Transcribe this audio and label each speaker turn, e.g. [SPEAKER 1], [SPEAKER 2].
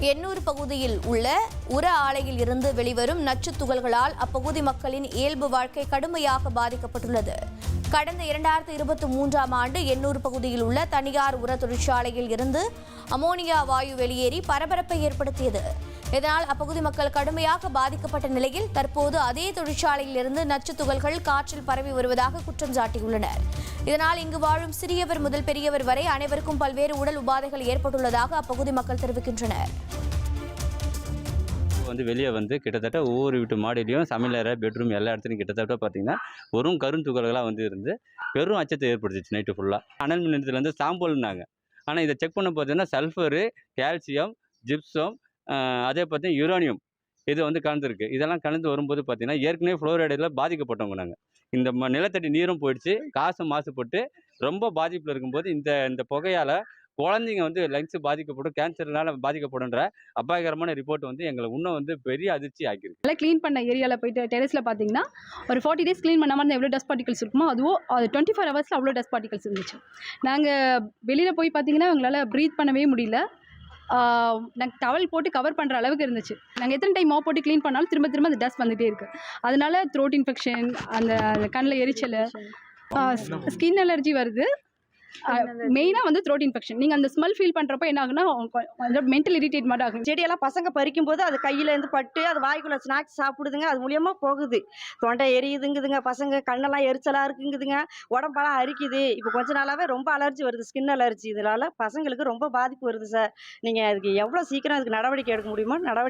[SPEAKER 1] எண்ணூர் பகுதியில் உள்ள உர ஆலையில் இருந்து வெளிவரும் நச்சு துகள்களால் அப்பகுதி மக்களின் இயல்பு வாழ்க்கை கடுமையாக பாதிக்கப்பட்டுள்ளது. கடந்த இரண்டாயிரத்து இருபத்தி மூன்றாம் ஆண்டு எண்ணூர் பகுதியில் உள்ள தனியார் உர தொழிற்சாலையில் இருந்து அமோனியா வாயு வெளியேறி பரபரப்பை ஏற்படுத்தியது. இதனால் அப்பகுதி மக்கள் கடுமையாக பாதிக்கப்பட்ட நிலையில் தற்போது அதே தொழிற்சாலையில் இருந்து நச்சு துகள்கள் காற்றில் பரவி வருவதாக குற்றம் சாட்டியுள்ளனர். இதனால் இங்கு வாழும் சிறியவர் முதல் பெரியவர் வரை அனைவருக்கும் பல்வேறு உடல் உபாதைகள் ஏற்பட்டுள்ளதாக அப்பகுதி மக்கள் தெரிவிக்கின்றனர்.
[SPEAKER 2] வந்து வெளியே வந்து கிட்டத்தட்ட ஒவ்வொரு வீட்டு மாடியிலையும் சமையலறை பெட்ரூம் எல்லா இடத்துலையும் கிட்டத்தட்ட பார்த்தீங்கன்னா வெறும் கருந்துகள்களாக வந்து இருந்து பெரும் அச்சத்தை ஏற்படுத்துச்சு நைட்டு ஃபுல்லாக அனல் மின் நிலையத்துலேருந்து சாம்பல்னாங்க. ஆனால் இதை செக் பண்ண பார்த்தீங்கன்னா சல்ஃபரு கால்சியம் ஜிப்சம் அதே பார்த்தீங்கன்னா யுரேனியம் இது வந்து கலந்துருக்கு. இதெல்லாம் கலந்து வரும்போது பார்த்தீங்கன்னா ஏற்கனவே ஃப்ளோரைடில் பாதிக்கப்பட்டவங்க நாங்கள் இந்த ம நிலத்தடி நீரும் போயிடுச்சு. காசும் மாசுபட்டு ரொம்ப பாதிப்பில் இருக்கும்போது இந்த இந்த புகையால் குழந்தைங்க வந்து லங்ஸ் பாதிக்கப்படும் கேன்சர்னால பாதிக்கப்படுன்ற அபாயகரமான ரிப்போர்ட் வந்து எங்களை இன்னும் வந்து பெரிய அதிர்ச்சி ஆகிருக்கு
[SPEAKER 3] நல்லா க்ளீன் பண்ண ஏரியாவில் போயிட்டு டெரஸில் பார்த்தீங்கன்னா ஒரு ஃபார்ட்டி டேஸ் க்ளீன் பண்ணாமல் இருந்தால் எவ்வளோ டஸ்ட் பார்ட்டிகல்ஸ் இருக்குமோ அதுவும் அது டுவெண்ட்டி ஃபோர் ஹவர்ஸில் அவ்வளோ டஸ்ட் பார்ட்டிகல்ஸ் இருந்துச்சு. நாங்கள் வெளியில் போய் பார்த்தீங்கன்னா எங்களால் ப்ரீத் பண்ணவே முடியல. நாங்கள் டவல் போட்டு கவர் பண்ணுற அளவுக்கு இருந்துச்சு. நாங்கள் எத்தனை டைம் மாப் போட்டு க்ளீன் பண்ணாலும் திரும்ப திரும்ப அந்த டஸ்ட் வந்துகிட்டே இருக்குது அதனால த்ரோட் இன்ஃபெக்ஷன் அந்த அந்த கண்ணில் எரிச்சல் ஸ்கின் அலர்ஜி வருது. மெயினாக வந்து த்ரோட் இன்ஃபெக்ஷன் நீங்கள் அந்த ஸ்மெல் ஃபீல் பண்ணுறப்ப என்ன ஆகுனா மென்டல் இரிட்டேட் மாதிரி ஆகும்.
[SPEAKER 4] செடியெல்லாம் பசங்க பறிக்கும் போது அது கையில இருந்து பட்டு அது வாய்க்குள்ள ஸ்நாக்ஸ் சாப்பிடுதுங்க. அது மூலியமா போகுது. தொண்டை எரியுதுங்குதுங்க பசங்க. கண்ணெல்லாம் எரிச்சலா இருக்குங்குதுங்க. உடம்பெல்லாம் அரிக்குது. இப்போ கொஞ்ச நாளாவே ரொம்ப அலர்ஜி வருது. ஸ்கின் அலர்ஜி இதனால பசங்களுக்கு ரொம்ப பாதிப்பு வருது சார் நீங்க அதுக்கு எவ்வளோ சீக்கிரம் அதுக்கு நடவடிக்கை எடுக்க முடியுமோ நடவடிக்கை